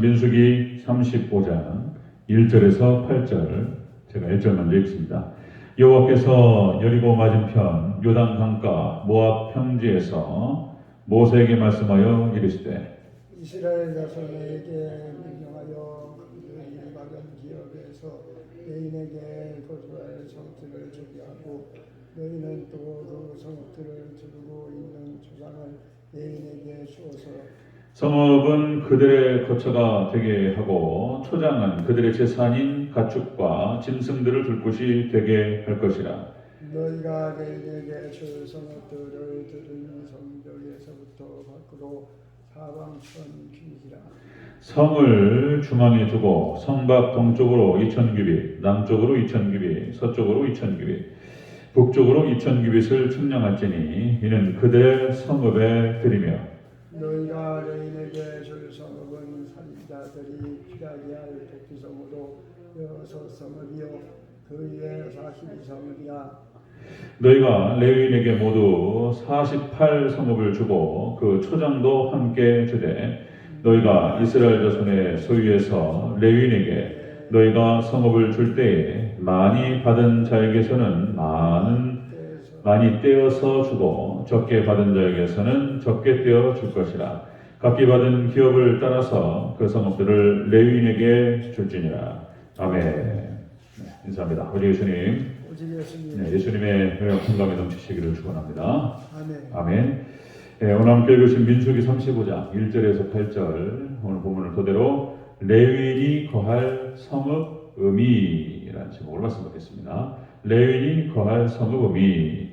민수기 35장 1절에서 8절 제가 1절 먼저 읽습니다. 여호와께서 여리고 맞은편 요단 강가 모압 평지에서 모세에게 말씀하여 이르시되 이스라엘 자손에게 명령하여 그들이 받은 기업에서 여인에게 거주할 성들을 주게 하고 너희는 또 그 성들을 두르고 있는 조상을 여인에게 주어서 성읍은 그들의 거처가 되게 하고 초장은 그들의 재산인 가축과 짐승들을 둘 곳이 되게 할 것이라. 너희가 여인에게 줄 성들을 두르는 성벽에서부터 밖으로 사방천 규지라. 성을 중앙에 두고 성밖 동쪽으로 2천 규빗, 남쪽으로 2천 규빗, 서쪽으로 2천 규빗, 북쪽으로 2천 규빗을 측량할지니 이는 그들의 성읍에 드리며 너희가 여인에게 줄 성읍은 살인자들이 피하게 할 백기성으로 여섯 성읍이요. 그 위에 사십이 성읍이라 너희가 레위인에게 모두 48 성읍을 주고 그 초장도 함께 주되 너희가 이스라엘 자손의 소유에서 레위인에게 너희가 성읍을 줄 때에 많이 받은 자에게서는 많은 많이 떼어서 주고 적게 받은 자에게서는 적게 떼어 줄 것이라. 각기 받은 기업을 따라서 그 성읍들을 레위인에게 줄지니라. 아멘. 네, 인사합니다. 우리 예수님. 네, 예수님의 평강이 넘치시기를 축원합니다. 아멘. 아멘. 네, 오늘 함께 읽으신 민수기 35장 1절에서 8절 오늘 본문을 토대로 레위인이 거할 성읍 의미라는 제목으로 말씀드리겠습니다. 레위인이 거할 의미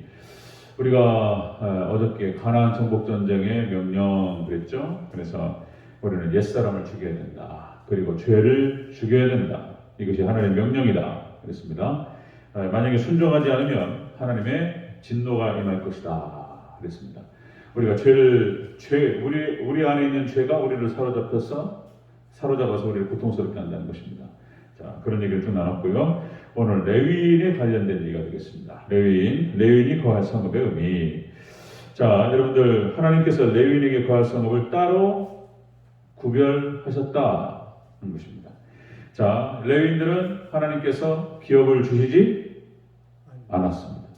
우리가 어, 어저께 가나안 정복 전쟁의 명령 그랬죠. 그래서 우리는 옛 사람을 죽여야 된다. 그리고 죄를 죽여야 된다. 이것이 하나님의 명령이다. 그랬습니다. 어, 만약에 순종하지 않으면 하나님의 진노가 임할 것이다. 그랬습니다. 우리가 죄를 죄 우리 우리 안에 있는 죄가 우리를 사로잡혀서 사로잡아서 우리를 고통스럽게 한다는 것입니다. 자 그런 얘기를 좀 나눴고요. 오늘 레위인에 관련된 얘기가 되겠습니다. 레위인 레위인이 거할 성읍의 의미. 자 여러분들 하나님께서 레위인에게 거할 성읍을 따로 구별하셨다는 것입니다. 자 레위인들은 하나님께서 기업을 주시지 않았습니다.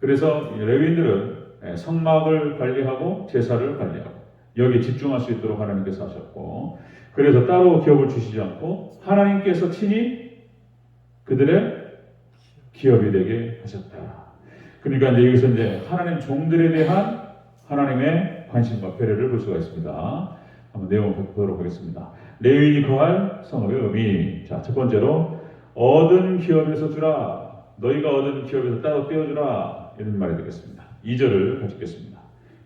그래서 이 레위인들은 예, 성막을 관리하고 제사를 관리하고 여기에 집중할 수 있도록 하나님께서 하셨고 그래서 따로 기업을 주시지 않고 하나님께서 친히 그들의 기업이 되게 하셨다. 그러니까 이제 여기서 이제 하나님 종들에 대한 하나님의 관심과 배려를 볼 수가 있습니다. 한번 내용을 보도록 하겠습니다. 레위인이 거할 성읍의 의미. 자, 첫 번째로 얻은 기업에서 주라. 너희가 얻은 기업에서 따로 떼어주라. 이런 말이 되겠습니다. 2절을 같이 읽겠습니다.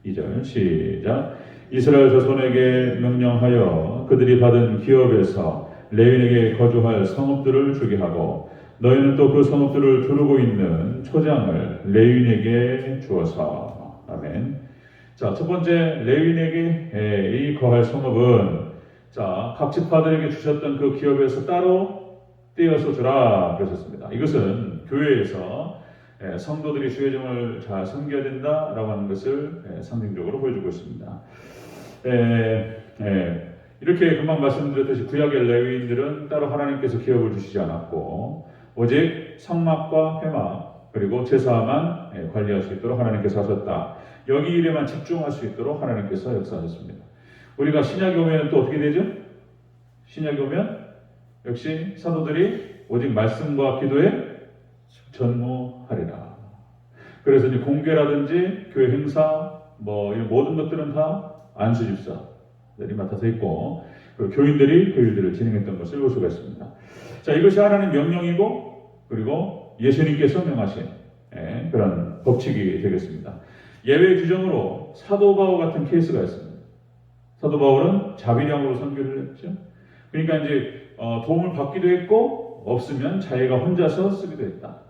2절 시작. 이스라엘 자손에게 명령하여 그들이 받은 기업에서 레윈에게 거주할 성읍들을 주게 하고 너희는 또 그 성읍들을 두르고 있는 초장을 레윈에게 주어서 아멘. 자, 첫 번째 레윈에게 에, 이 거할 성읍은 자, 각 지파들에게 주셨던 그 기업에서 따로 떼어서 주라 그러셨습니다. 이것은 교회에서 예, 성도들이 주의 종을 잘 섬겨야 된다라고 하는 것을 예, 상징적으로 보여주고 있습니다. 예, 예, 이렇게 금방 말씀드렸듯이 구약의 레위인들은 따로 하나님께서 기업을 주시지 않았고 오직 성막과 회막 그리고 제사만 예, 관리할 수 있도록 하나님께서 하셨다. 여기 일에만 집중할 수 있도록 하나님께서 역사하셨습니다. 우리가 신약에 오면 또 어떻게 되죠? 신약에 오면 역시 사도들이 오직 말씀과 기도에 전무하리라. 그래서 이제 공개라든지 교회 행사 뭐 이런 모든 것들은 다 안수 집사 들이 맡아서 있고 그리고 교인들이 그 일들을 진행했던 것을 볼 수가 있습니다. 자 이것이 하나님 명령이고 그리고 예수님께서 명하신 예, 그런 법칙이 되겠습니다. 예외 규정으로 사도 바울 같은 케이스가 있습니다. 사도 바울은 자비량으로 선교를 했죠. 그러니까 이제 어, 도움을 받기도 했고 없으면 자기가 혼자서 쓰기도 했다.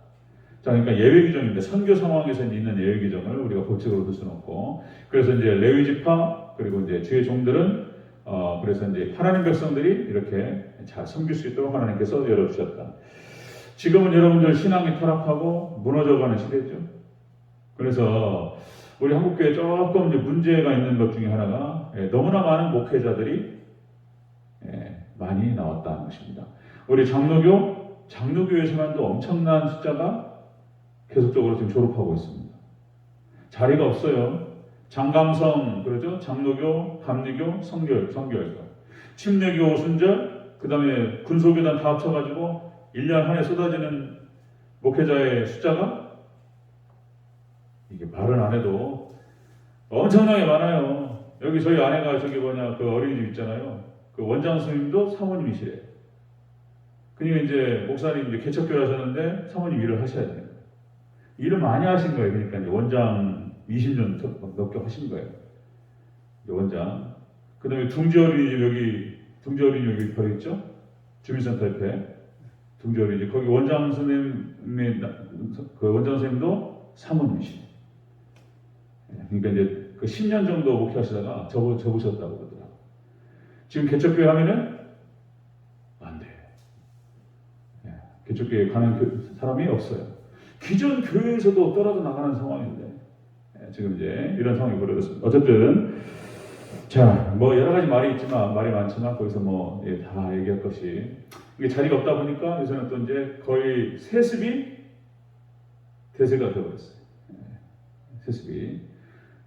자, 그러니까 예외 규정인데 선교 상황에서 있는 예외 규정을 우리가 법칙으로 둘 수는 없고 그래서 이제 레위 지파 그리고 이제 주의 종들은 어 그래서 이제 하나님 백성들이 이렇게 잘 섬길 수 있도록 하나님께서 열어주셨다. 지금은 여러분들 신앙이 타락하고 무너져가는 시대죠. 그래서 우리 한국교회 조금 이제 문제가 있는 것 중에 하나가 예, 너무나 많은 목회자들이 예, 많이 나왔다는 것입니다. 우리 장로교, 장로교에서만도 엄청난 숫자가 계속적으로 지금 졸업하고 있습니다. 자리가 없어요. 장강성, 그러죠? 장로교, 감리교, 성교, 성교에서. 침례교, 순절, 그 다음에 군소교단 다 합쳐가지고 1년 한 해 쏟아지는 목회자의 숫자가 이게 말은 안 해도 엄청나게 많아요. 여기 저희 아내가 저기 뭐냐 그 어린이집 있잖아요. 그 원장 스님도 사모님이시래요. 그러니까 이제 목사님 이제 개척교회 하셨는데 사모님 일을 하셔야 돼요. 일을 많이 하신 거예요. 그러니까 원장 20년 넘게 하신 거예요. 원장. 그 다음에 둥지 어린이집 여기 둥지 어린이집 여기 바로 있죠? 주민센터 옆에 둥지 어린이집 거기 원장 선생님의 나- 그 원장 선생님도 사모님이시네요. 그러니까 이제 그 10년 정도 목회하시다가 접어, 접으셨다고 그러더라고요. 지금 개척교회 하면은 안 돼. 예, 개척교회 가는 교- 사람이 없어요. 기존 교회에서도 떨어져 나가는 상황인데 예, 지금 이제 이런 상황이 벌어졌습니다. 어쨌든 자, 뭐 여러 가지 말이 있지만 말이 많지만 거기서 뭐다 얘기할 것이 이게 자리가 없다 보니까 요새는 또 이제 거의 세습이 대세가 되어버렸어요. 예, 세습이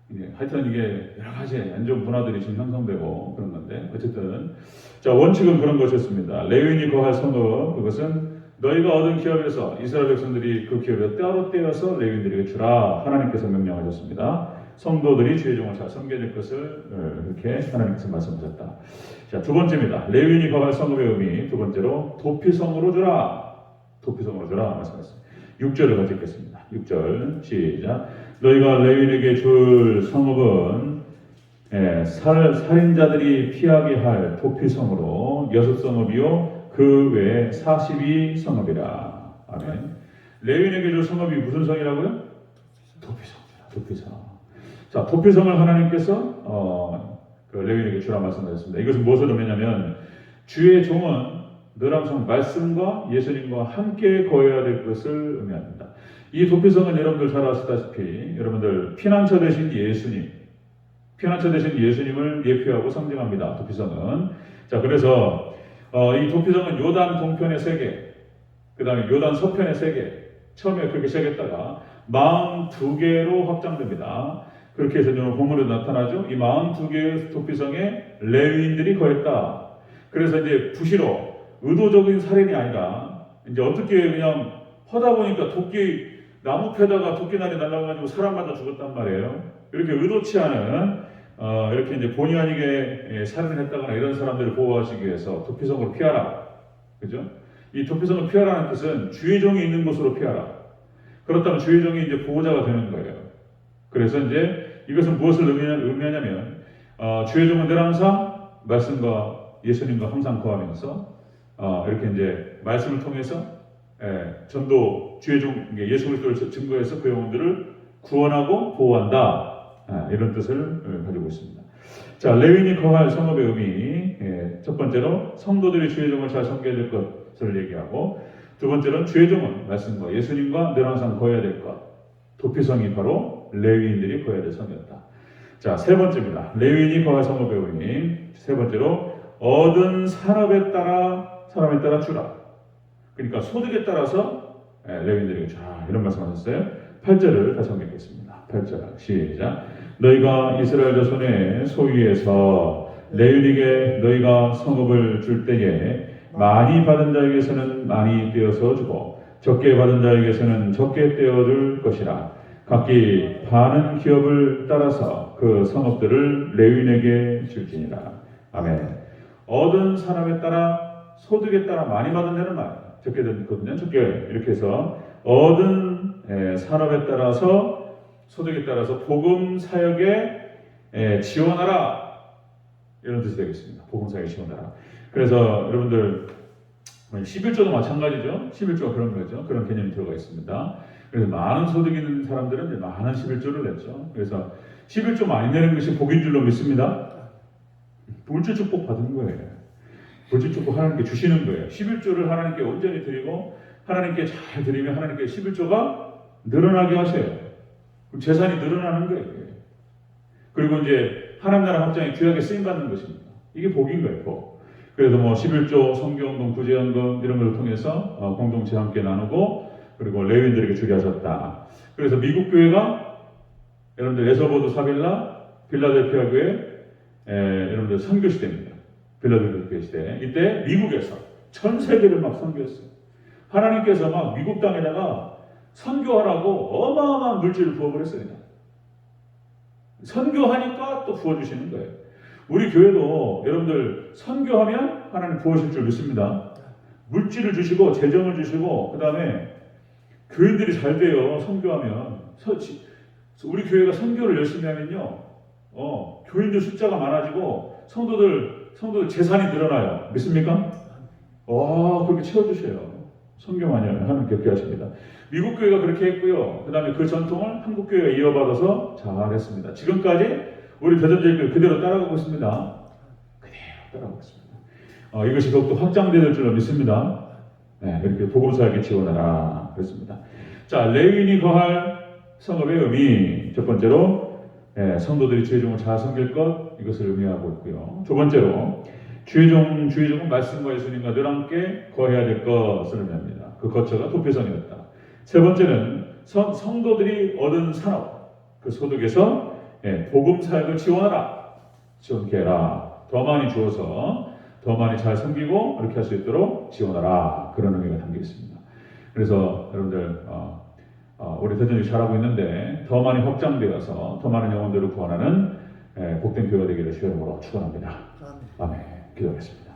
이게 하여튼 이게 여러 가지 안 좋은 문화들이 지금 형성되고 그런 건데 어쨌든 자 원칙은 그런 것이었습니다. 레위인이 거할 성읍 그것은 너희가 얻은 기업에서 이스라엘 백성들이 그 기업에 따로 떼어서 레위인들에게 주라 하나님께서 명령하셨습니다. 성도들이 주의 종을 잘 섬겨야 될 것을 어, 이렇게 하나님께서 말씀하셨다. 자 두 번째입니다. 레위인이 거할 성읍의 의미 두 번째로 도피성으로 주라 도피성으로 주라 말씀하셨습니다. 6절을 같이 읽겠습니다. 6절 시작 너희가 레위인에게 줄 성읍은 예, 살, 살인자들이 피하게 할 도피성으로 여섯 성읍이요 그 외에 42성읍이라. 아멘. 레위인에게 줄 성읍이 무슨 성이라고요? 도피성이라. 도피성. 자 도피성을 하나님께서 어, 그 레위인에게 주라 말씀하셨습니다. 이것은 무엇을 의미냐면 주의 종은 늘 항상 말씀과 예수님과 함께 거해야 될 것을 의미합니다. 이 도피성은 여러분들 잘 아시다시피 여러분들 피난처 되신 예수님, 피난처 되신 예수님을 예표하고 상징합니다. 도피성은. 자 그래서 어, 이 도피성은 요단 동편의 세 개, 그 다음에 요단 서편의 세 개, 처음에 그렇게 시작했다가 마흔 두 개로 확장됩니다. 그렇게 해서 오늘 본문에 나타나죠. 이 마흔 두 개의 도피성에 레위인들이 거했다. 그래서 이제 부시로 의도적인 살인이 아니라 이제 어떻게 그냥 하다 보니까 도끼 나무 패다가 도끼날이 날라가지고 사람 맞아 죽었단 말이에요. 이렇게 의도치 않은 어, 이렇게 이제 본의 아니게 예, 살인을 했다거나 이런 사람들을 보호하시기 위해서 도피성으로 피하라. 그죠? 이 도피성을 피하라는 뜻은 주의 종이 있는 곳으로 피하라. 그렇다면 주의 종이 이제 보호자가 되는 거예요. 그래서 이제 이것은 무엇을 의미하냐- 의미하냐면 어, 주의 종은 늘 항상 말씀과 예수님과 항상 거하면서 어, 이렇게 이제 말씀을 통해서 예, 전도 주의 종 예수 그리스도를 증거해서 그 영혼들을 구원하고 보호한다 아, 이런 뜻을 예, 가지고 있습니다. 자 레윈이 거할 성업의 의미 예, 첫 번째로 성도들이 주의 종을 잘 섬겨야 될 것을 얘기하고 두 번째로는 주의 종은 말씀과 예수님과 늘 항상 거해야 될 것. 도피성이 바로 레위인들이 거해야 될 성이었다. 자 세 번째입니다. 레위인이 거할 성업의 의미 세 번째로 얻은 산업에 따라 사람에 따라 주라. 그러니까 소득에 따라서 예, 레위인들에게 자 이런 말씀하셨어요. 8절을 다시 한번 읽겠습니다. 8절 시작. 너희가 이스라엘 자손의 소유에서 레위인에게 너희가 성읍을 줄 때에 많이 받은 자에게서는 많이 떼어서 주고 적게 받은 자에게서는 적게 떼어줄 것이라. 각기 반은 기업을 따라서 그 성읍들을 레위인에게 줄지니라. 아멘. 얻은 사람에 따라 소득에 따라 많이 받은 자는 많이, 적게 됐거든요. 적게 이렇게 해서 얻은 에, 산업에 따라서 소득에 따라서 복음 사역에 에, 지원하라 이런 뜻이 되겠습니다. 복음 사역에 지원하라. 그래서 여러분들 11조도 마찬가지죠. 11조가 그런 거죠. 그런 개념이 들어가 있습니다. 그래서 많은 소득 있는 사람들은 이제 많은 11조를 냈죠. 그래서 11조 많이 내는 것이 복인 줄로 믿습니다. 물질 축복 받는 거예요. 물질 축복 하나님께 주시는 거예요. 11조를 하나님께 온전히 드리고 하나님께 잘 드리면 하나님께 11조가 늘어나게 하셔요. 재산이 늘어나는 거예요. 그리고 이제 하나님 나라 확장이 귀하게 쓰임 받는 것입니다. 이게 복인 거예요. 복. 그래서 뭐 11조 성교운동 구제연금 이런 걸 통해서 어, 공동체 함께 나누고 그리고 레윈들에게 주게 하셨다. 그래서 미국 교회가 여러분들 에서보드 사빌라 빌라델피아 교회 에, 여러분들 선교 시대입니다. 빌라델피아 시대 이때 미국에서 전 세계를 막 선교했어요. 하나님께서 막 미국 땅에다가 선교하라고 어마어마한 물질을 부어버렸어요. 그냥. 선교하니까 또 부어주시는 거예요. 우리 교회도 여러분들 선교하면 하나님 부어실 줄 믿습니다. 물질을 주시고 재정을 주시고 그 다음에 교인들이 잘 돼요. 선교하면 우리 교회가 선교를 열심히 하면요, 어 교인들 숫자가 많아지고 성도들 성도들 재산이 늘어나요. 믿습니까? 와 그렇게 채워주셔요. 선교만 하면 하나님 그렇게 하십니다. 미국 교회가 그렇게 했고요. 그 다음에 그 전통을 한국 교회가 이어받아서 잘했습니다. 지금까지 우리 대전제교회 그대로 따라가고 있습니다. 그대로 따라가고 있습니다. 어, 이것이 더욱더 확장될 줄로 믿습니다. 네, 이렇게 복음사에게 지원하라 그랬습니다. 자, 레윈이 거할 성읍의 의미 첫 번째로 예, 성도들이 주의종을 잘 섬길 것 이것을 의미하고 있고요. 두 번째로 주의종 주의종은 말씀과 예수님과 늘 함께 거해야 될 것을 의미합니다. 그 거처가 도표성이었다. 세 번째는 성, 성도들이 얻은 산업 그 소득에서 예, 복음 사역을 지원하라 지원케 해라 더 많이 주어서 더 많이 잘 섬기고 그렇게 할 수 있도록 지원하라 그런 의미가 담겨 있습니다. 그래서 여러분들 어, 어, 우리 대전이 잘하고 있는데 더 많이 확장되어서 더 많은 영혼들을 구원하는 예, 복된 교회가 되기를 주의 이름으로 축원합니다. 아멘. 아멘. 기도하겠습니다.